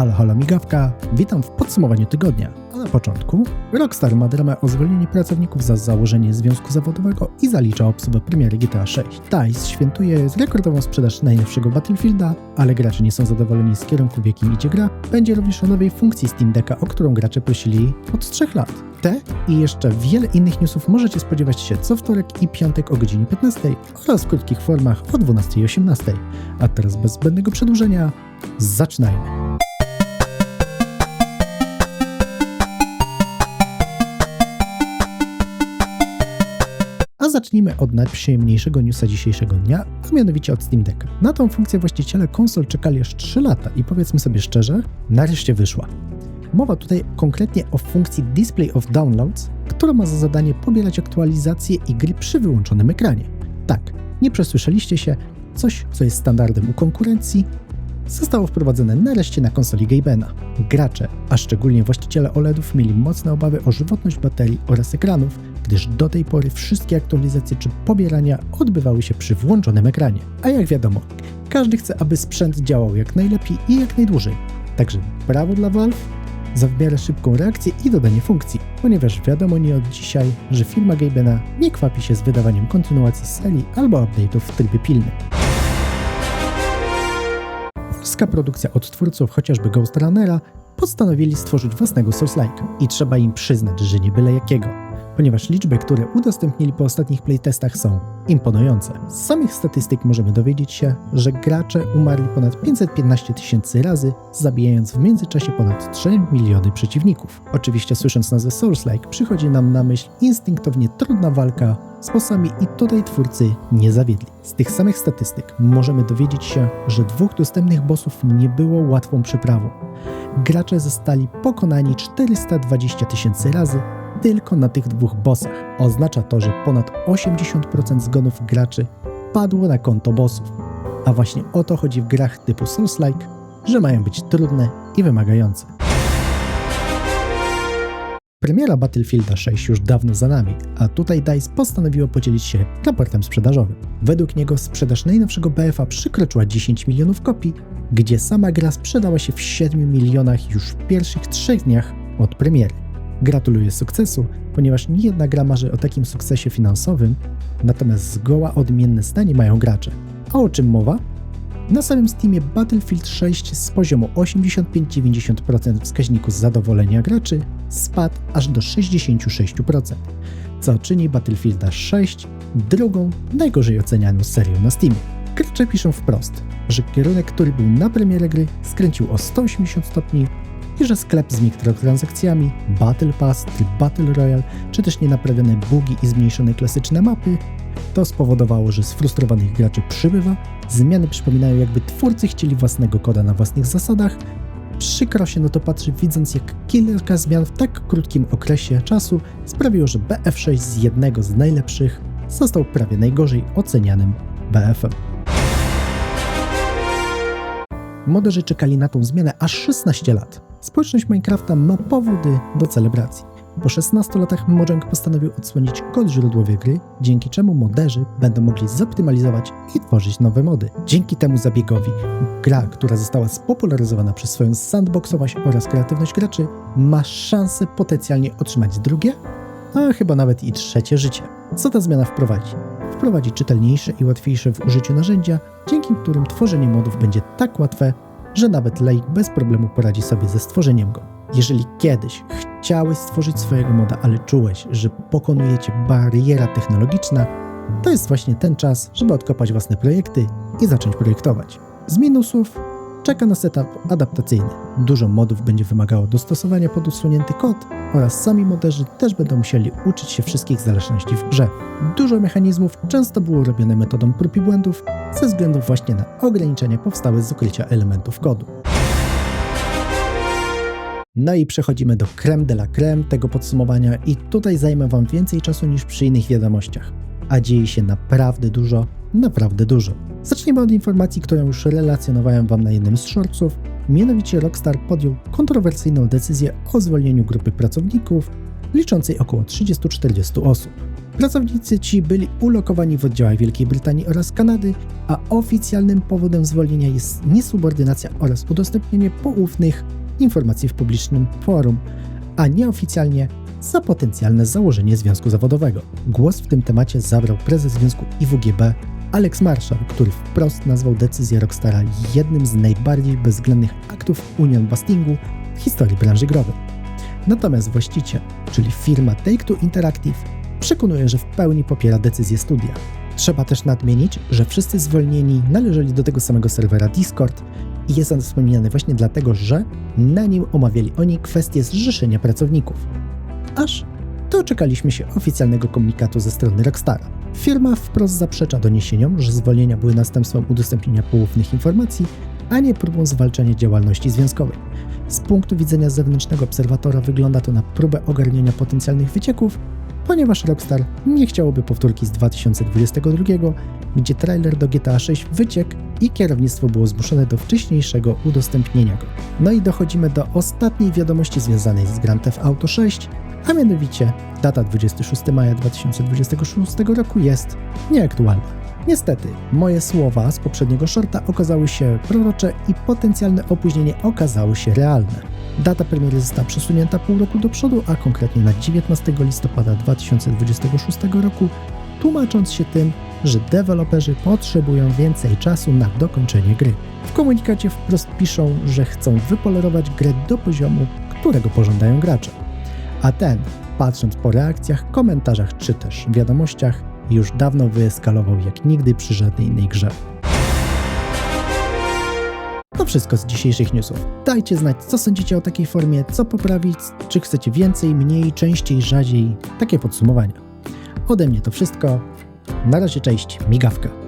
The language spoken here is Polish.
Halo, halo, migawka. Witam w podsumowaniu tygodnia. A na początku Rockstar ma dramę o zwolnieniu pracowników za założenie związku zawodowego i zalicza obsługę premiery GTA 6. DICE świętuje rekordową sprzedaż najnowszego Battlefielda, ale gracze nie są zadowoleni z kierunku w jakim idzie gra. Będzie również o nowej funkcji Steam Decka, o którą gracze prosili od 3 lat. Te i jeszcze wiele innych newsów możecie spodziewać się co wtorek i piątek o godzinie 15 oraz w krótkich formach o 12 i 18. A teraz bez zbędnego przedłużenia, zaczynajmy. Zacznijmy od najprzyjemniejszego newsa dzisiejszego dnia, a mianowicie od Steam Decka. Na tą funkcję właściciele konsol czekali aż 3 lata i powiedzmy sobie szczerze, nareszcie wyszła. Mowa tutaj konkretnie o funkcji Display of Downloads, która ma za zadanie pobierać aktualizacje i gry przy wyłączonym ekranie. Tak, nie przesłyszeliście się, coś co jest standardem u konkurencji, zostało wprowadzone nareszcie na konsoli Gamebena. Gracze, a szczególnie właściciele OLEDów mieli mocne obawy o żywotność baterii oraz ekranów, gdyż do tej pory wszystkie aktualizacje czy pobierania odbywały się przy włączonym ekranie. A jak wiadomo, każdy chce, aby sprzęt działał jak najlepiej i jak najdłużej. Także brawo dla Valve za w miarę szybką reakcję i dodanie funkcji, ponieważ wiadomo nie od dzisiaj, że firma Gamebena nie kwapi się z wydawaniem kontynuacji serii albo update'ów w trybie pilnym. Polska produkcja od twórców chociażby Ghost Runnera postanowili stworzyć własnego Souls-like'a i trzeba im przyznać, że nie byle jakiego, ponieważ liczby, które udostępnili po ostatnich playtestach są imponujące. Z samych statystyk możemy dowiedzieć się, że gracze umarli ponad 515 tysięcy razy, zabijając w międzyczasie ponad 3 miliony przeciwników. Oczywiście słysząc nazwę Souls-like przychodzi nam na myśl instynktownie trudna walka z bossami i tutaj twórcy nie zawiedli. Z tych samych statystyk możemy dowiedzieć się, że dwóch dostępnych bossów nie było łatwą przyprawą. Gracze zostali pokonani 420 tysięcy razy tylko na tych dwóch bossach. Oznacza to, że ponad 80% zgonów graczy padło na konto bossów. A właśnie o to chodzi w grach typu Souls-like, że mają być trudne i wymagające. Premiera Battlefielda 6 już dawno za nami, a tutaj DICE postanowiło podzielić się raportem sprzedażowym. Według niego sprzedaż najnowszego BF-a przekroczyła 10 milionów kopii, gdzie sama gra sprzedała się w 7 milionach już w pierwszych trzech dniach od premiery. Gratuluję sukcesu, ponieważ nie jedna gra marzy o takim sukcesie finansowym, natomiast zgoła odmienne stanie mają gracze. A o czym mowa? Na samym Steamie Battlefield 6 z poziomu 85-90% wskaźniku zadowolenia graczy spadł aż do 66%, co czyni Battlefielda 6 drugą najgorzej ocenianą serią na Steamie. Gracze piszą wprost, że kierunek, który był na premierę gry, skręcił o 180 stopni i że sklep z mikrotransakcjami, Battle Pass, Battle Royale, czy też nienaprawione bugi i zmniejszone klasyczne mapy, to spowodowało, że sfrustrowanych graczy przybywa, zmiany przypominają jakby twórcy chcieli własnego koda na własnych zasadach, przykro się na to patrzy widząc jak kilka zmian w tak krótkim okresie czasu sprawiło, że BF6 z jednego z najlepszych został prawie najgorzej ocenianym BF-em. Moderzy czekali na tą zmianę aż 16 lat. Społeczność Minecrafta ma powody do celebracji. Po 16 latach Mojang postanowił odsłonić kod źródłowy gry, dzięki czemu moderzy będą mogli zoptymalizować i tworzyć nowe mody. Dzięki temu zabiegowi gra, która została spopularyzowana przez swoją sandboxowość oraz kreatywność graczy, ma szansę potencjalnie otrzymać drugie, a chyba nawet i trzecie życie. Co ta zmiana wprowadzi? Wprowadzi czytelniejsze i łatwiejsze w użyciu narzędzia, dzięki którym tworzenie modów będzie tak łatwe, że nawet laik bez problemu poradzi sobie ze stworzeniem go. Jeżeli kiedyś chciałeś stworzyć swojego moda, ale czułeś, że pokonuje cię bariera technologiczna, to jest właśnie ten czas, żeby odkopać własne projekty i zacząć projektować. Z minusów czeka nas etap adaptacyjny. Dużo modów będzie wymagało dostosowania pod usunięty kod oraz sami moderzy też będą musieli uczyć się wszystkich zależności w grze. Dużo mechanizmów często było robione metodą prób i błędów ze względu właśnie na ograniczenia powstałe z ukrycia elementów kodu. No i przechodzimy do creme de la creme tego podsumowania i tutaj zajmę Wam więcej czasu niż przy innych wiadomościach. A dzieje się naprawdę dużo, naprawdę dużo. Zacznijmy od informacji, którą już relacjonowałem Wam na jednym z shortsów. Mianowicie Rockstar podjął kontrowersyjną decyzję o zwolnieniu grupy pracowników liczącej około 30-40 osób. Pracownicy ci byli ulokowani w oddziałach Wielkiej Brytanii oraz Kanady, a oficjalnym powodem zwolnienia jest niesubordynacja oraz udostępnienie poufnych informacji w publicznym forum, a nieoficjalnie za potencjalne założenie związku zawodowego. Głos w tym temacie zabrał prezes związku IWGB Alex Marshall, który wprost nazwał decyzję Rockstara jednym z najbardziej bezwzględnych aktów union bustingu w historii branży growej. Natomiast właściciel, czyli firma Take-Two Interactive, przekonuje, że w pełni popiera decyzję studia. Trzeba też nadmienić, że wszyscy zwolnieni należeli do tego samego serwera Discord i jest on wspomniany właśnie dlatego, że na nim omawiali oni kwestie zrzeszenia pracowników. Aż doczekaliśmy się oficjalnego komunikatu ze strony Rockstara. Firma wprost zaprzecza doniesieniom, że zwolnienia były następstwem udostępnienia poufnych informacji, a nie próbą zwalczania działalności związkowej. Z punktu widzenia zewnętrznego obserwatora wygląda to na próbę ogarnienia potencjalnych wycieków, ponieważ Rockstar nie chciałoby powtórki z 2022, gdzie trailer do GTA 6 wyciekł i kierownictwo było zmuszone do wcześniejszego udostępnienia go. No i dochodzimy do ostatniej wiadomości związanej z Grand Theft Auto 6, a mianowicie data 26 maja 2026 roku jest nieaktualna. Niestety, moje słowa z poprzedniego shorta okazały się prorocze i potencjalne opóźnienie okazało się realne. Data premiery została przesunięta pół roku do przodu, a konkretnie na 19 listopada 2026 roku, tłumacząc się tym, że deweloperzy potrzebują więcej czasu na dokończenie gry. W komunikacie wprost piszą, że chcą wypolerować grę do poziomu, którego pożądają gracze. A ten, patrząc po reakcjach, komentarzach czy też wiadomościach, już dawno wyeskalował jak nigdy przy żadnej innej grze. To wszystko z dzisiejszych newsów. Dajcie znać, co sądzicie o takiej formie, co poprawić, czy chcecie więcej, mniej, częściej, rzadziej. Takie podsumowania. Ode mnie to wszystko. Na razie cześć, migawka.